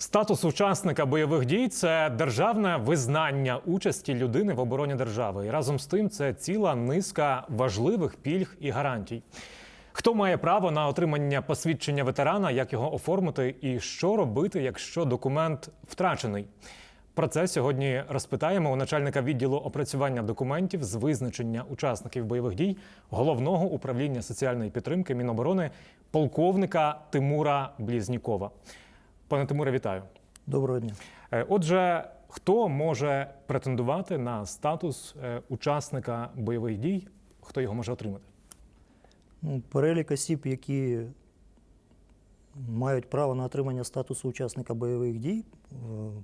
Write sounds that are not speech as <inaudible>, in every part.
Статус учасника бойових дій це державне визнання участі людини в обороні держави. І разом з тим це ціла низка важливих пільг і гарантій. Хто має право на отримання посвідчення ветерана, як його оформити і що робити, якщо документ втрачений? Про це сьогодні розпитаємо у начальника відділу опрацювання документів з визначення учасників бойових дій головного управління соціальної підтримки Міноборони полковника Тимура Блізнікова. Пане Тимуре, вітаю. Доброго дня. Е, Отже, хто може претендувати на статус е, учасника бойових дій? Хто його може отримати? Ну, перелік осіб, які мають право на отримання статусу учасника бойових дій, е,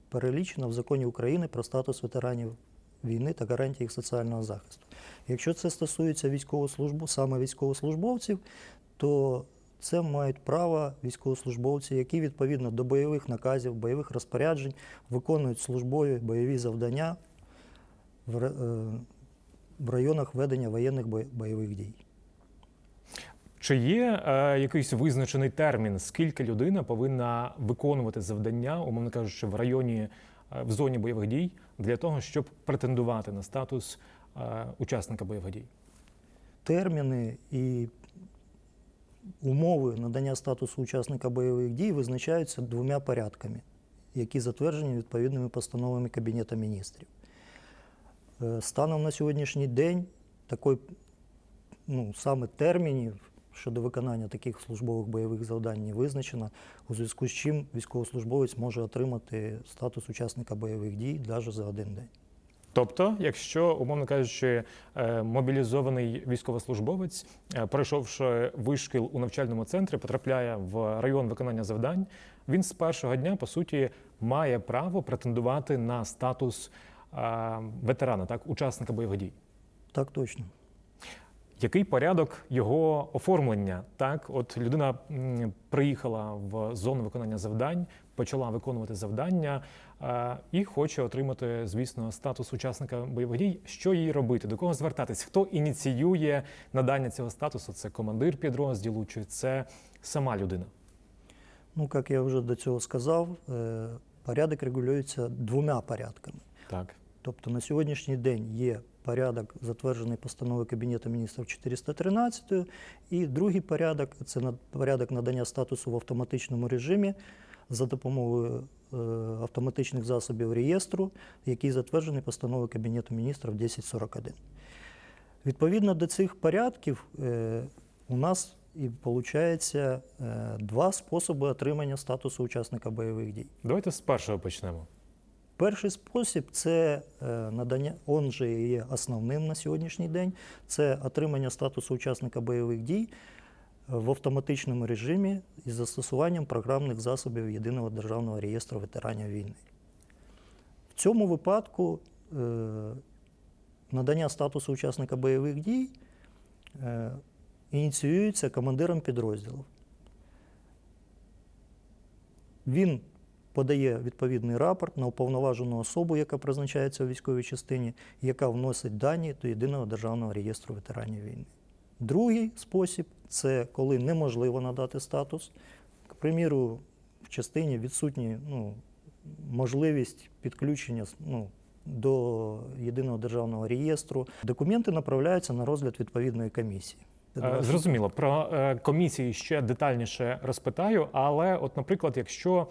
перелічено в законі України про статус ветеранів війни та гарантії їх соціального захисту. Якщо це стосується військовослужбу, саме військовослужбовців, то це мають право військовослужбовці, які відповідно до бойових наказів, бойових розпоряджень виконують службові бойові завдання в е, районах ведення воєнних бойових дій. Чи є е, якийсь визначений термін, скільки людина повинна виконувати завдання, умовно кажучи, в районі е, в зоні бойових дій для того, щоб претендувати на статус е, учасника бойових дій? терміни і умови надання статусу учасника бойових дій визначаються двома порядками, які затверджені відповідними постановами Кабінету міністрів. Е, Станом на сьогоднішній день такий, ну, саме термінів щодо виконання таких службових бойових завдань не визначено, у зв'язку з чим військовослужбовець може отримати статус учасника бойових дій навіть за один день. Тобто, якщо, умовно кажучи, е, мобілізований військовослужбовець, е, пройшовши вишкіл у навчальному центрі, потрапляє в район виконання завдань, він з першого дня, по суті, має право претендувати на статус е, ветерана, так, учасника бойових дій. Так точно. Який порядок його оформлення? Так, от людина приїхала в зону виконання завдань, почала виконувати завдання е, і хоче отримати, звісно, статус учасника бойових дій. Що їй робити? До кого звертатись? Хто ініціює надання цього статусу? Це командир підрозділу, чи це сама людина? Ну, як я вже до цього сказав, е, порядок регулюється двома порядками. Так. Тобто на сьогоднішній день є порядок, затверджений постановою Кабінету міністрів 413, і другий порядок це порядок надання статусу в автоматичному режимі за допомогою е, автоматичних засобів реєстру, який затверджений постановою Кабінету міністрів 1041. Відповідно до цих порядків, е, у нас і виходить два способи отримання статусу учасника бойових дій. Давайте з першого почнемо. Перший спосіб це е, надання, он же є основним на сьогоднішній день, це отримання статусу учасника бойових дій в автоматичному режимі із застосуванням програмних засобів Єдиного державного реєстру ветеранів війни. В цьому випадку е, надання статусу учасника бойових дій е, ініціюється командиром підрозділів. Він подає відповідний рапорт на уповноважену особу, яка призначається у військовій частині, яка вносить дані до єдиного державного реєстру ветеранів війни. Другий спосіб це коли неможливо надати статус. К приміру, в частині відсутні ну, можливість підключення ну, до єдиного державного реєстру. Документи направляються на розгляд відповідної комісії. Е, Зрозуміло, про е, комісії ще детальніше розпитаю, але, от, наприклад, якщо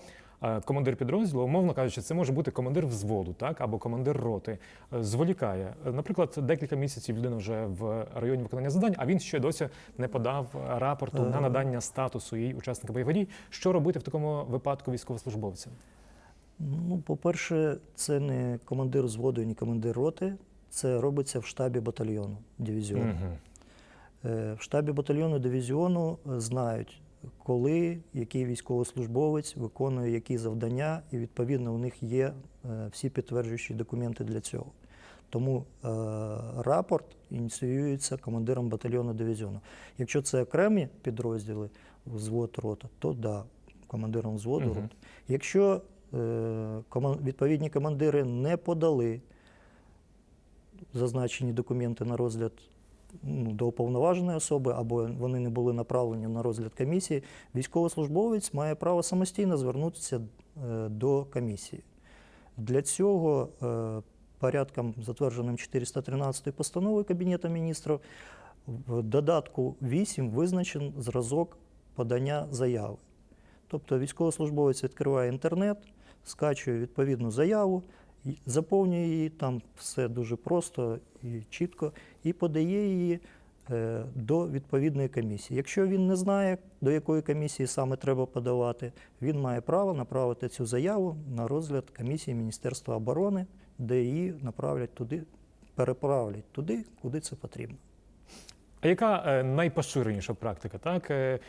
командир підрозділу, умовно кажучи, це може бути командир взводу, так або командир роти, е, зволікає. Е, Наприклад, декілька місяців людина вже в районі виконання завдань, а він ще досі не подав рапорту на Е. надання статусу їй учасника бойових дій. Що робити в такому випадку військовослужбовцям? Ну, по-перше, це не командир взводу і не командир роти. Це робиться в штабі батальйону дивізіону. Е, В штабі батальйону дивізіону е, знають, коли який військовослужбовець виконує які завдання, і відповідно у них є е, всі підтверджуючі документи для цього. Тому е, рапорт ініціюється командиром батальйону дивізіону. Якщо це окремі підрозділи, взвод рота, то да, командиром взводу Мгм. роти. Якщо е, коман- відповідні командири не подали зазначені документи на розгляд до уповноваженої особи, або вони не були направлені на розгляд комісії, військовослужбовець має право самостійно звернутися е, до комісії. Для цього е, порядком, затвердженим 413 постановою Кабінету міністрів, в додатку 8 визначен зразок подання заяви. Тобто військовослужбовець відкриває інтернет, скачує відповідну заяву, заповнює її, там все дуже просто і чітко, і подає її е, до відповідної комісії. Якщо він не знає, до якої комісії саме треба подавати, він має право направити цю заяву на розгляд комісії Міністерства оборони, де її направлять туди, переправлять туди, куди це потрібно. А яка е, найпоширеніша практика? Так Е,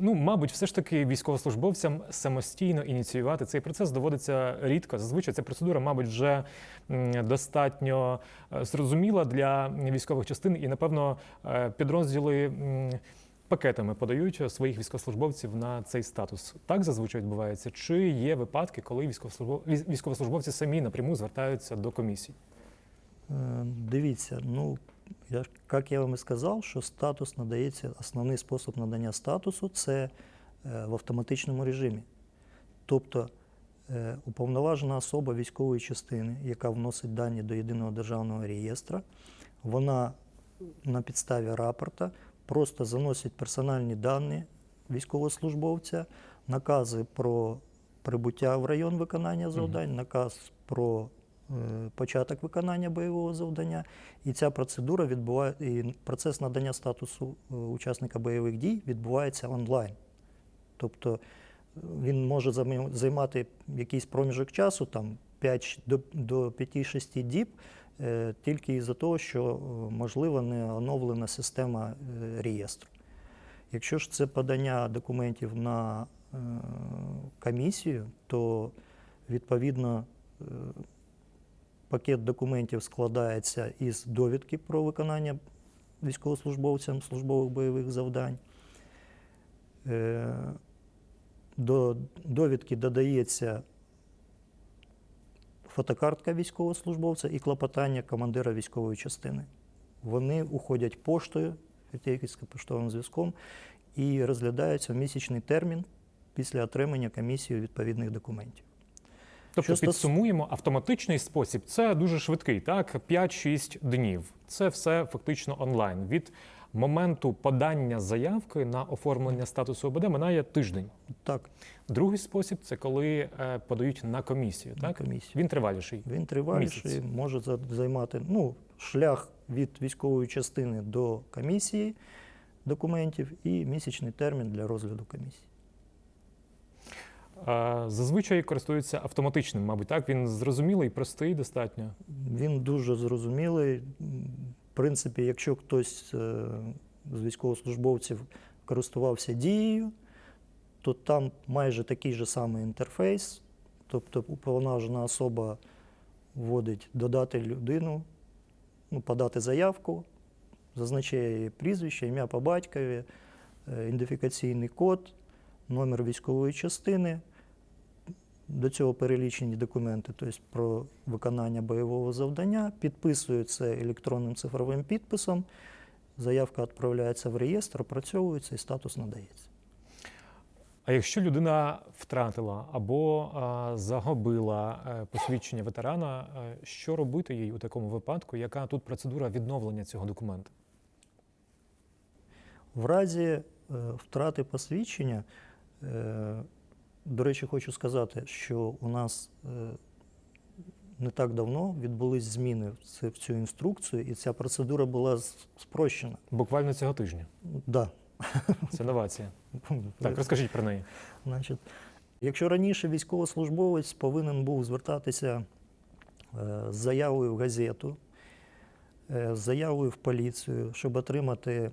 ну, мабуть, все ж таки військовослужбовцям самостійно ініціювати цей процес доводиться рідко. Зазвичай ця процедура, мабуть, вже достатньо е, зрозуміла для військових частин, і напевно підрозділи. Пакетами подають своїх військовослужбовців на цей статус. Так зазвичай відбувається. Чи є випадки, коли військовослужбов... військовослужбовці самі напряму звертаються до комісій? Дивіться, ну як я вам і сказав, що статус надається, основний спосіб надання статусу це е, в автоматичному режимі. Тобто е, уповноважена особа військової частини, яка вносить дані до єдиного державного реєстра, вона на підставі рапорта просто заносить персональні дані військовослужбовця, накази про прибуття в район виконання завдань, наказ про початок виконання бойового завдання. І ця процедура відбуває, і процес надання статусу е, учасника бойових дій відбувається онлайн. Тобто е, він може займати якийсь проміжок часу, там 5 до, до 5-6 діб, е, тільки із-за того, що е, можливо не оновлена система е, реєстру. Якщо ж це подання документів на е, комісію, то відповідно е, пакет документів складається із довідки про виконання військовослужбовцям службових бойових завдань. Е, До довідки додається фотокартка військовослужбовця і клопотання командира військової частини. Вони уходять поштою, поштовим зв'язком і розглядаються в місячний термін після отримання комісією відповідних документів. Тобто Що підсумуємо, автоматичний спосіб це дуже швидкий, так 5-6 днів. Це все фактично онлайн. Від моменту подання заявки на оформлення статусу ОБД минає тиждень. Так, Другий спосіб це коли е, подають на комісію. на комісію. він триваліший. Він триваліший, Місяць. може займати ну, шлях від військової частини до комісії документів і місячний термін для розгляду комісії. Зазвичай користуються автоматичним, мабуть, так він зрозумілий, простий, достатньо. Він дуже зрозумілий. В принципі, якщо хтось е, з військовослужбовців користувався дією, то там майже такий же самий інтерфейс. Тобто уповноважена особа вводить додати людину, ну, подати заявку, зазначає її прізвище, ім'я по батькові, е, ідентифікаційний код, номер військової частини. До цього перелічені документи, тобто про виконання бойового завдання, підписують це електронним цифровим підписом, заявка відправляється в реєстр, опрацьовується і статус надається. А якщо людина втратила або а, загубила е, посвідчення ветерана, е, що робити їй у такому випадку? Яка тут процедура відновлення цього документа? В разі е, втрати посвідчення, е, до речі, хочу сказати, що у нас е, не так давно відбулись зміни в цю- інструкцію, і ця процедура була спрощена. Буквально цього тижня. Да. Це новація. <laughs> Так, розкажіть про неї. Значить, якщо раніше військовослужбовець повинен був звертатися е, з заявою в газету, е, з заявою в поліцію, щоб отримати,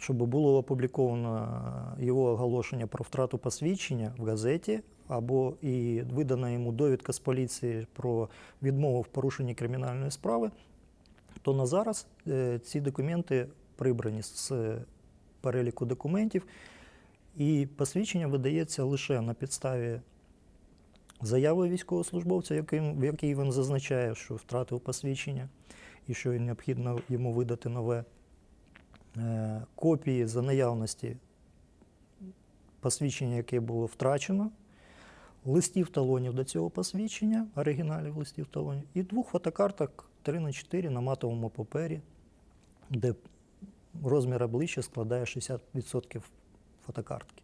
щоб було опубліковано його оголошення про втрату посвідчення в газеті, або і видана йому довідка з поліції про відмову в порушенні кримінальної справи, то на зараз е, ці документи прибрані з переліку документів, і посвідчення видається лише на підставі заяви військовослужбовця, яким, в якій він зазначає, що втратив посвідчення і що необхідно йому видати нове. Е, Копії за наявності посвідчення, яке було втрачено, листів талонів до цього посвідчення, оригіналів листів талонів, і двох фотокарток 3 на 4 на матовому папері, де розмір обличчя складає 60% фотокартки.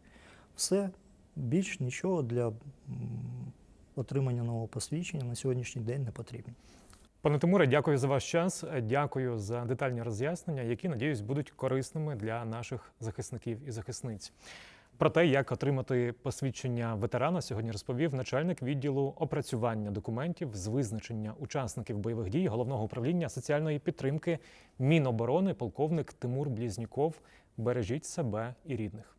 Все, більш нічого для отримання нового посвідчення на сьогоднішній день не потрібно. Пане Тимуре, дякую за ваш час. Дякую за детальні роз'яснення, які, надіюсь, будуть корисними для наших захисників і захисниць. Про те, як отримати посвідчення ветерана, сьогодні розповів начальник відділу опрацювання документів з визначення учасників бойових дій головного управління соціальної підтримки Міноборони, полковник Тимур Блізніков. Бережіть себе і рідних.